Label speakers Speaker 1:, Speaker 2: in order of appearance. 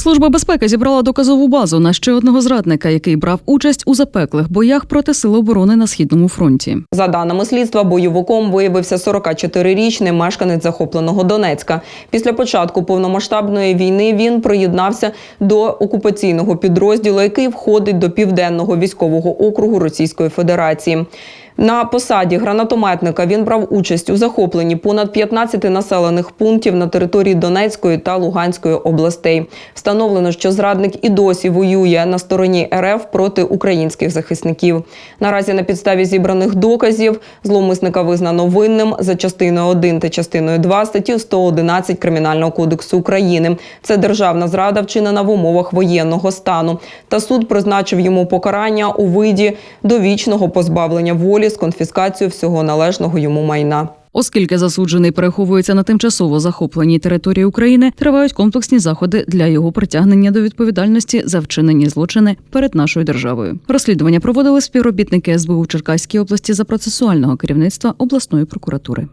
Speaker 1: Служба безпеки зібрала доказову базу на ще одного зрадника, який брав участь у запеклих боях проти сил оборони на східному фронті.
Speaker 2: За даними слідства, бойовиком виявився 44-річний мешканець захопленого Донецька. Після початку повномасштабної війни він приєднався до окупаційного підрозділу, який входить до південного військового округу Російської Федерації. На посаді гранатометника він брав участь у захопленні понад 15 населених пунктів на території Донецької та Луганської областей. Встановлено, що зрадник і досі воює на стороні РФ проти українських захисників. Наразі на підставі зібраних доказів зловмисника визнано винним за частиною 1 та частиною 2 статті 111 Кримінального кодексу України. Це державна зрада, вчинена в умовах воєнного стану. Та суд призначив йому покарання у виді довічного позбавлення волі з конфіскацією всього належного йому майна.
Speaker 1: Оскільки засуджений переховується на тимчасово захопленій території України, тривають комплексні заходи для його притягнення до відповідальності за вчинені злочини перед нашою державою. Розслідування проводили співробітники СБУ Черкаській області за процесуального керівництва обласної прокуратури.